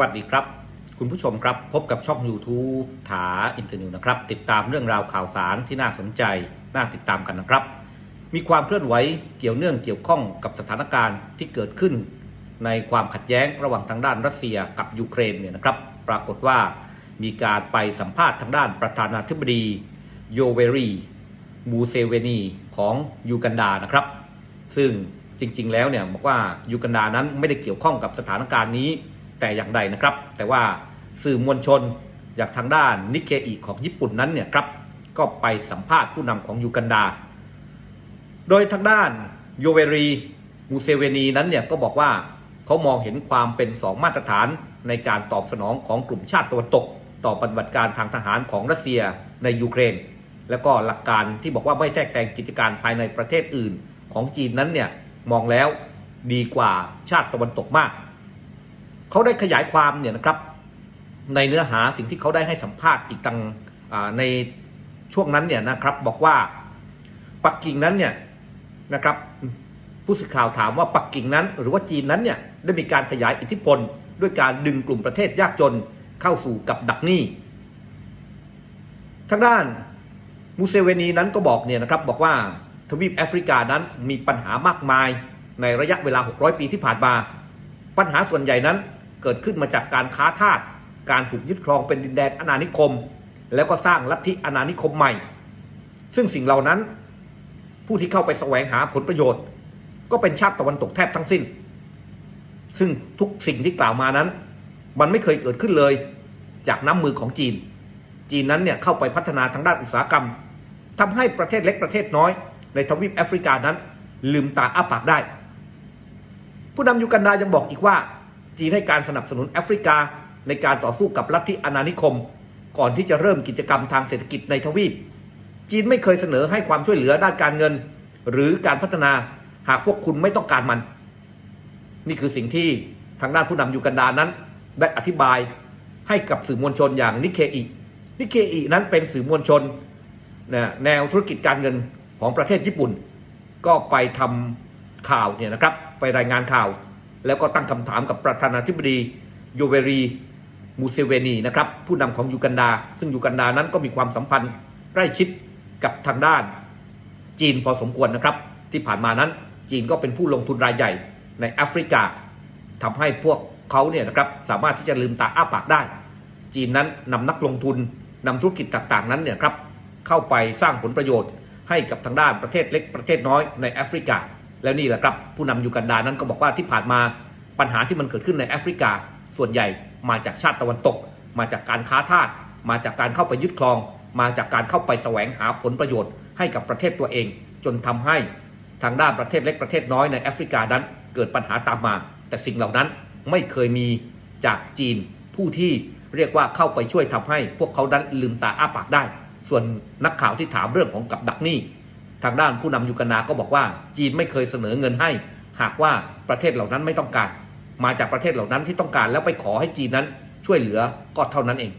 วัสดีครับ คุณผู้ชมครับ พบกับช่อง YouTube ถาอินเตอร์นิวนะครับ ติดตามเรื่องราวข่าวสารที่น่าสนใจ น่าติดตามกันนะครับ มีความเคลื่อนไหวเกี่ยวเนื่องเกี่ยวข้องกับสถานการณ์ที่เกิดขึ้น ในความขัดแย้งระหว่างทางด้านรัสเซียกับยูเครนเนี่ยนะครับ ปรากฏว่ามีการไปสัมภาษณ์ทางด้านประธานาธิบดีโยเวรีมูเซเวนีของยูกันดานะครับ ซึ่งจริงๆ แล้วเนี่ยบอกว่ายูกันดานั้นไม่ได้เกี่ยวข้องกับสถานการณ์นี้ แต่อย่างใดนะครับ แต่ว่าสื่อมวลชนจากทางด้านนิเคอิของญี่ปุ่นนั้นเนี่ยครับก็ไปสัมภาษณ์ผู้นำของยูกันดา โดยทางด้านโยเวรีมูเซเวนีนั้นเนี่ยก็บอกว่าเขามองเห็นความเป็นสองมาตรฐานในการตอบสนองของกลุ่มชาติตะวันตก ต่อปฏิบัติการทางทหารของรัสเซียในยูเครน แล้วก็หลักการที่บอกว่าไม่แทรกแซงกิจการภายในประเทศอื่น ของจีนนั้นเนี่ยมองแล้วดีกว่าชาติตะวันตกมาก เขาได้ขยายความเนี่ยนะครับ ในเนื้อหาสิ่งที่เขาได้ให้สัมภาษณ์อีกตังอ่าในช่วงนั้นเนี่ยนะครับ บอกว่าปักกิ่งนั้นเนี่ยนะครับ ผู้สื่อข่าวถามว่าปักกิ่งนั้น หรือว่าจีนนั้นเนี่ยได้มีการขยายอิทธิพล ด้วยการดึงกลุ่มประเทศยากจนเข้าสู่กับดักหนี้ทางด้านมูเซเวนีนั้นก็บอกเนี่ยนะครับบอกว่าทวีปแอฟริกานั้นมีปัญหามากมายในระยะเวลา 600 ปีที่ผ่านมา ปัญหาส่วนใหญ่นั้น เกิดขึ้นมาจากการค้าทาสการถูกยึดครองเป็นดินแดนอาณานิคม แล้วก็สร้างลัทธิอาณานิคมใหม่ ซึ่งสิ่งเหล่านั้น ผู้ที่เข้าไปแสวงหาผลประโยชน์ ก็เป็นชาติตะวันตกแทบทั้งสิ้น ซึ่งทุกสิ่งที่กล่าวมานั้น มันไม่เคยเกิดขึ้นเลย จากน้ำมือของจีน จีนนั้นเนี่ยเข้าไปพัฒนาทางด้านอุตสาหกรรมทำให้ประเทศเล็กประเทศน้อย ในทวีปแอฟริกานั้น ลืมตาอ้าปากได้ ผู้นำยูกันดายังบอกอีกว่า จีนให้การสนับสนุนแอฟริกา ในการต่อสู้กับลัทธิอาณานิคม ก่อนที่จะเริ่มกิจกรรมทางเศรษฐกิจในทวีป จีนไม่เคยเสนอให้ความช่วยเหลือด้านการเงิน หรือการพัฒนาหากพวกคุณไม่ต้องการมัน นี่คือสิ่งที่ทางด้านผู้นำยูกันดานั้น ได้อธิบายให้กับสื่อมวลชนอย่างนิเคอินิเคอินั้นเป็นสื่อมวลชนแนวธุรกิจการเงินของประเทศญี่ปุ่น ก็ไปทำข่าวเนี่ยนะครับ ไปรายงานข่าว แล้วก็ตั้งคำถามกับประธานาธิบดีโยเวรีมูเซเวนีนะครับผู้นำของยูกันดา ซึ่งยูกันดานั้นก็มีความสัมพันธ์ใกล้ชิดกับทางด้านจีนพอสมควรนะครับ ที่ผ่านมานั้นจีนก็เป็นผู้ลงทุนรายใหญ่ในแอฟริกาทำให้พวกเขาเนี่ยนะครับสามารถที่จะลืมตาอ้าปากได้ จีนนั้นนำนักลงทุนนำธุรกิจต่างๆ นั้นเนี่ยครับเข้าไปสร้างผลประโยชน์ให้กับทางด้านประเทศเล็กประเทศน้อยในแอฟริกา แล้วนี่แหละครับผู้นำยูกันดานั้นก็บอกว่าที่ผ่านมาปัญหาที่มันเกิดขึ้นในแอฟริกา ส่วนใหญ่มาจากชาติตะวันตก มาจากการค้าทาสมาจากการเข้าไปยึดครอง มาจากการเข้าไปแสวงหาผลประโยชน์ ให้กับประเทศตัวเอง จนทำให้ทางด้านประเทศเล็กประเทศน้อยในแอฟริกานั้น เกิดปัญหาตามมา แต่สิ่งเหล่านั้นไม่เคยมีจากจีนผู้ที่เรียกว่าเข้าไปช่วยทำให้พวกเขานั้นลืมตาอ้าปากได้ ส่วนนักข่าวที่ถามเรื่องของกับดักหนี้ ทางด้านผู้นำยูกนาก็บอกว่าจีนไม่เคยเสนอเงินให้ หากว่าประเทศเหล่านั้นไม่ต้องการ มาจากประเทศเหล่านั้นที่ต้องการแล้วไปขอให้จีนนั้นช่วยเหลือก็เท่านั้นเอง